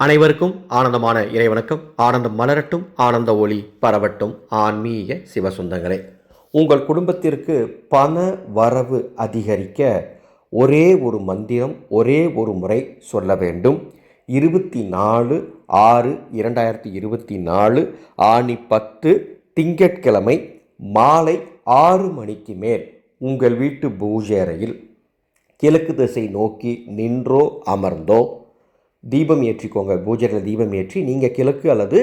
அனைவருக்கும் ஆனந்தமான இறைவணக்கம். ஆனந்தம் மலரட்டும் ஆனந்த ஒளி பரவட்டும். ஆன்மீக சிவசுந்தங்களே. உங்கள் குடும்பத்திற்கு பண வரவு அதிகரிக்க ஒரே ஒரு மந்திரம் ஒரே ஒரு முறை சொல்ல வேண்டும். இருபத்தி நாலு ஆறு இரண்டாயிரத்தி இருபத்தி நாலு ஆணி பத்து திங்கட்கிழமை மாலை ஆறு மணிக்கு மேல் உங்கள் வீட்டு பூஜை அறையில் கிழக்கு திசை நோக்கி நின்றோ அமர்ந்தோ தீபம் ஏற்றிக்கோங்க. பூஜையில் தீபம் ஏற்றி நீங்கள் கிழக்கு அல்லது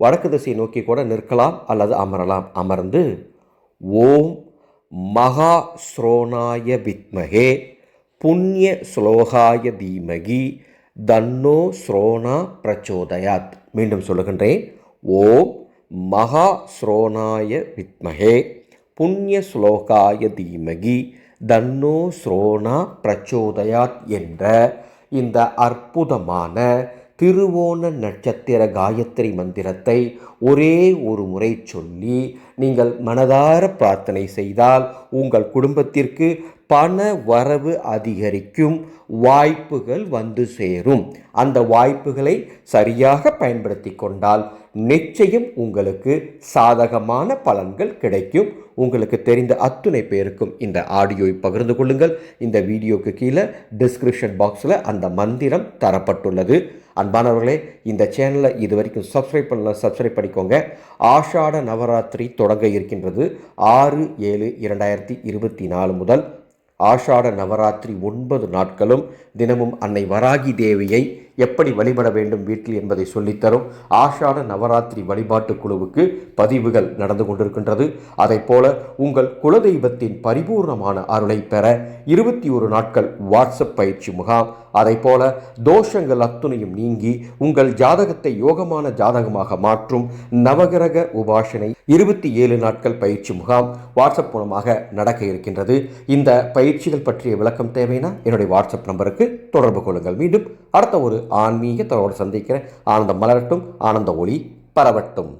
வடக்கு திசையை நோக்கி கூட நிற்கலாம் அல்லது அமரலாம். அமர்ந்து ஓம் மகா ஸ்ரோனாய வித்மகே புண்ணிய ஸ்லோகாய தீமகி தன்னோ ஸ்ரோனா பிரச்சோதயாத். மீண்டும் சொல்லுகின்றேன். ஓம் மகா ஸ்ரோனாய வித்மகே புண்ணிய ஸ்லோகாய தீமகி தன்னோ ஸ்ரோனா பிரச்சோதயாத் என்ற இந்த அற்புதமான திருவோண நட்சத்திர காயத்ரி மந்திரத்தை ஒரே ஒரு முறை சொல்லி நீங்கள் மனதார பிரார்த்தனை செய்தால் உங்கள் குடும்பத்திற்கு பண வரவு அதிகரிக்கும் வாய்ப்புகள் வந்து சேரும். அந்த வாய்ப்புகளை சரியாக பயன்படுத்தி கொண்டால் நிச்சயம் உங்களுக்கு சாதகமான பலன்கள் கிடைக்கும். உங்களுக்கு தெரிந்த அத்துணை பேருக்கும் இந்த ஆடியோவை பகிர்ந்து கொள்ளுங்கள். இந்த வீடியோக்கு கீழே டிஸ்கிரிப்ஷன் பாக்ஸில் அந்த மந்திரம் தரப்பட்டுள்ளது. அன்பானவர்களே இந்த சேனலை இது வரைக்கும் சப்ஸ்கிரைப் பண்ணல சப்ஸ்கிரைப் பண்ணிக்கோங்க. ஆஷாட நவராத்திரி தொடங்க இருக்கின்றது ஆறு ஏழு இரண்டாயிரத்தி இருபத்தி நாலு முதல் ஆஷாட நவராத்திரி ஒன்பது நாட்களும் தினமும் அன்னை வராகி தேவியை எப்படி வழிபட வேண்டும் வீட்டில் என்பதை சொல்லித்தரும். ஆஷாட நவராத்திரி வழிபாட்டு குழுவுக்கு பதிவுகள் நடந்து கொண்டிருக்கின்றது. அதை போல உங்கள் குலதெய்வத்தின் பரிபூர்ணமான அருளை பெற இருபத்தி ஒரு நாட்கள் வாட்ஸ்அப் பயிற்சி முகாம். அதை போல தோஷங்கள் அத்துணையும் நீங்கி உங்கள் ஜாதகத்தை யோகமான ஜாதகமாக மாற்றும் நவகிரக உபாசனை இருபத்தி ஏழு நாட்கள் பயிற்சி முகாம் வாட்ஸ்அப் மூலமாக நடக்க இருக்கின்றது. இந்த பயிற்சிகள் பற்றிய விளக்கம் தேவைன்னா என்னுடைய வாட்ஸ்அப் நம்பருக்கு தொடர்பு கொள்ளுங்கள். மீண்டும் அடுத்த ஒரு ஆன்மீகத்தோடு சந்திக்கிறேன். ஆனந்தம் மலரட்டும் ஆனந்த ஒளி பரவட்டும்.